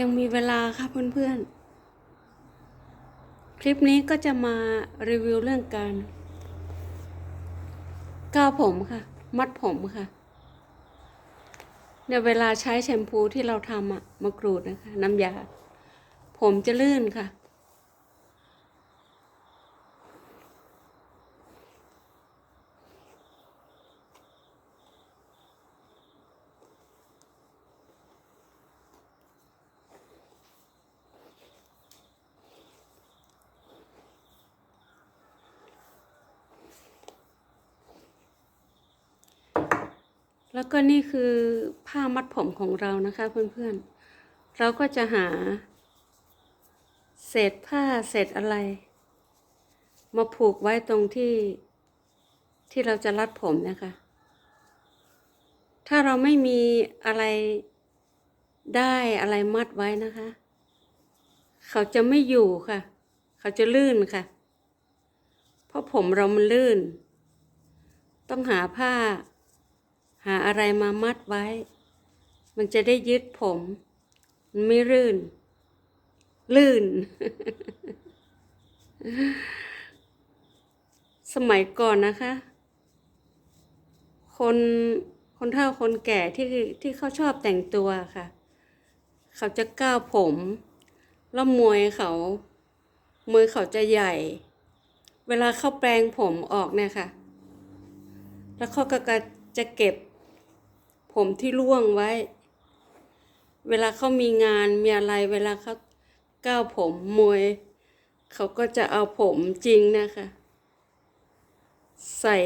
ยังมีเวลาค่ะเพื่อนๆ คลิปนี้ก็จะมารีวิวเรื่องการก้าวผมค่ะ มัดผมค่ะเนี่ยเวลาใช้แชมพูที่เราทำอะมากรูดนะคะ น้ำยา ผมจะลื่นค่ะ แล้วก็นี่คือผ้ามัดผมของเรานะคะเพื่อนๆ เราก็จะหา เศษผ้าเศษอะไร มาผูกไว้ตรงที่ที่เราจะรัดผมนะคะ ถ้าเราไม่มีอะไรได้อะไรมัดไว้นะคะ เขาจะไม่อยู่ค่ะ เขาจะลื่นค่ะ เพราะผมเรามันลื่น ต้องหาผ้า หาอะไรมามัดไว้ มันจะได้ยึดผม มันไม่รื่น ลื่น สมัยก่อนนะคะ คนคนเฒ่าคนแก่ที่ที่เขาชอบแต่งตัวค่ะ เขาจะก้าวผม แล้วมวยเขามวยเขาจะใหญ่ เวลาเขาแปลงผมออกเนี่ยค่ะ แล้วเขาก็จะเก็บ ผมที่ร่วงไว้ เวลาเขามีงานมีอะไร เวลาเขาก้าวผมมวย เขาก็จะเอาผมจริงนะคะ ใส่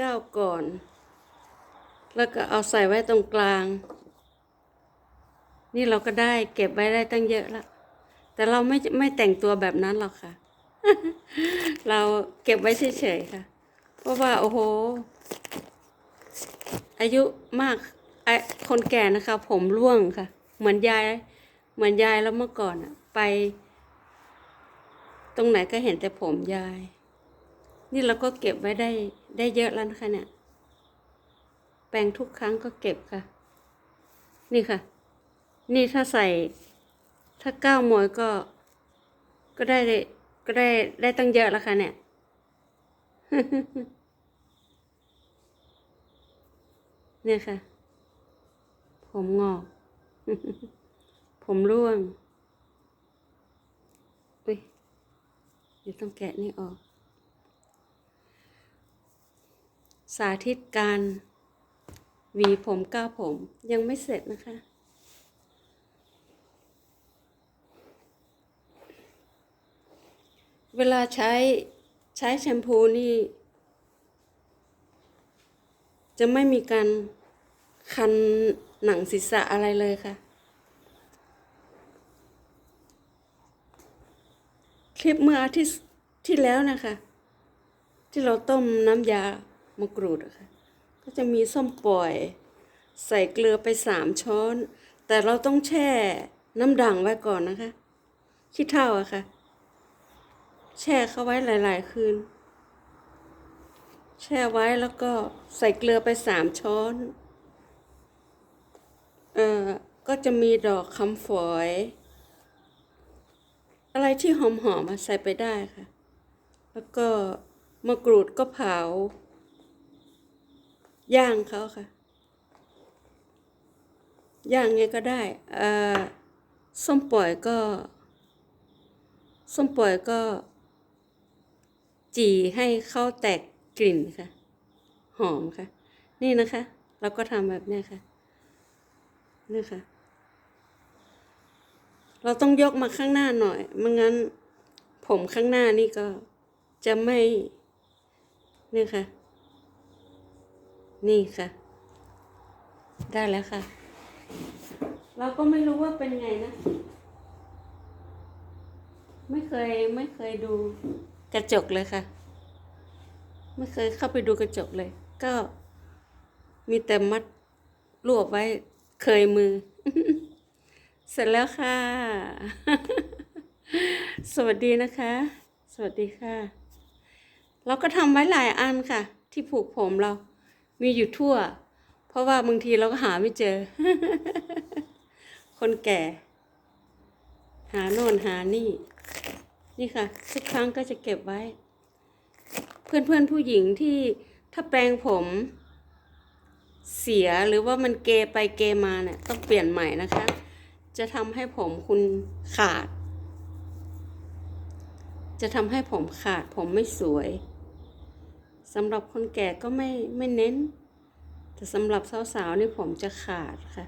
ก้าวก่อน แล้วก็เอาใส่ไว้ตรงกลาง นี่เราก็ได้เก็บไว้ได้ตั้งเยอะแล้วแต่เราไม่ไม่แต่งตัวแบบนั้นหรอกค่ะ เราเก็บไว้เฉยๆค่ะ เพราะว่าโอ้โห อายุมากไอคนแก่นะคะ ผมร่วงค่ะ เหมือนยาย เหมือนยายแล้วเมื่อก่อนอะไป ตรงไหนก็เห็นแต่ผมยาย นี่เราก็เก็บไว้ได้ได้เยอะแล้วนะคะเนี่ยแปรงทุกครั้งก็เก็บค่ะ นี่ค่ะ นี่ถ้าใส่ ถ้าก้าวมวยก็ ก็ได้เลยก็ได้ได้ตั้งเยอะแล้วค่ะเนี่ย เนี่ยค่ะ ผมงอก ผมร่วง อุ้ย เดี๋ยวต้องแกะนี่ออก สาธิตการหวีผมก้าวผมยังไม่เสร็จนะคะ เวลาใช้ใช้แชมพูนี่ จะไม่มีการคันหนังศีรษะอะไรเลยค่ะ คลิปเมื่ออาทิตย์ที่แล้วนะคะ ที่เราต้มน้ำยามะกรูดะค่ะก็จะมีส้มปล่อย ใส่เกลือไปสามช้อน แต่เราต้องแช่น้ำด่างไว้ก่อนนะคะ ขี้เท่าอะค่ะ แช่เข้าไว้หลาย ๆ คืน แช่ไว้แล้วก็ใส่เกลือไปสามช้อน เอ่อ ก็จะมีดอกคำฝอย อะไรที่หอมๆมาใส่ไปได้ค่ะ แล้วก็มะกรูดก็เผา ย่างเขาค่ะ ย่างไงก็ได้ เอ่อ ส้มปล่อยก็ ส้มปล่อยก็จี่ให้เข้าแตก กลิ่นค่ะ หอมค่ะ นี่นะคะ เราก็ทำแบบนี้ค่ะนี่ค่ะ เราต้องยกมาข้างหน้าหน่อยไม่งั้น ผมข้างหน้านี่ก็จะไม่นี่ค่ะ นี่ค่ะ ได้แล้วค่ะ เราก็ไม่รู้ว่าเป็นไงนะ ไม่เคยไม่เคยดูกระจกเลยค่ะ ไม่เคยเข้าไปดูกระจกเลย ก็มีแต่มัดรวบไว้เคยมือ เสร็จแล้วค่ะ สวัสดีนะคะ สวัสดีค่ะ เราก็ทำไว้หลายอันค่ะ ที่ผูกผมเรา มีอยู่ทั่ว เพราะว่าบางทีเราก็หาไม่เจอ คนแก่ หาโน่นหานี่ นี่ค่ะ ทุกครั้งก็จะเก็บไว้ เพื่อนเพื่อนๆผู้หญิงที่ถ้าแปรงผมเสียหรือว่ามันเกไปเกมาเนี่ยต้องเปลี่ยนใหม่นะคะ จะทำให้ผมคุณขาด จะทำให้ผมขาดผมไม่สวยสำหรับคนแก่ก็ไม่ไม่เน้น แต่สำหรับสาวๆนี่ผมจะขาดค่ะ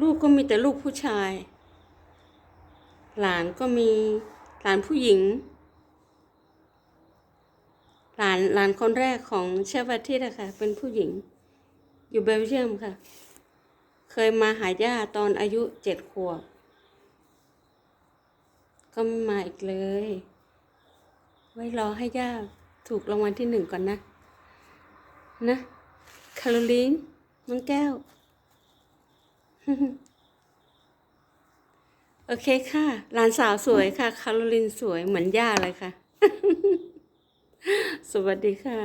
ลูกก็มีแต่ลูกผู้ชาย หลานก็มีหลานผู้หญิง หลานหลานคนแรกของเชฟวัติตอะค่ะเป็นผู้หญิง อยู่เบลเยียมค่ะ เคยมาหาย่าตอนอายุเจ็ดขวบ ก็ไม่มาอีกเลย ไว้รอให้ย่าถูกรางวัลที่หนึ่งก่อนนะ นะ คาโรลีนน้องแก้ว โอเคค่ะ หลานสาวสวยค่ะ คาโรลินสวยเหมือนย่าเลยค่ะ สวัสดีค่ะ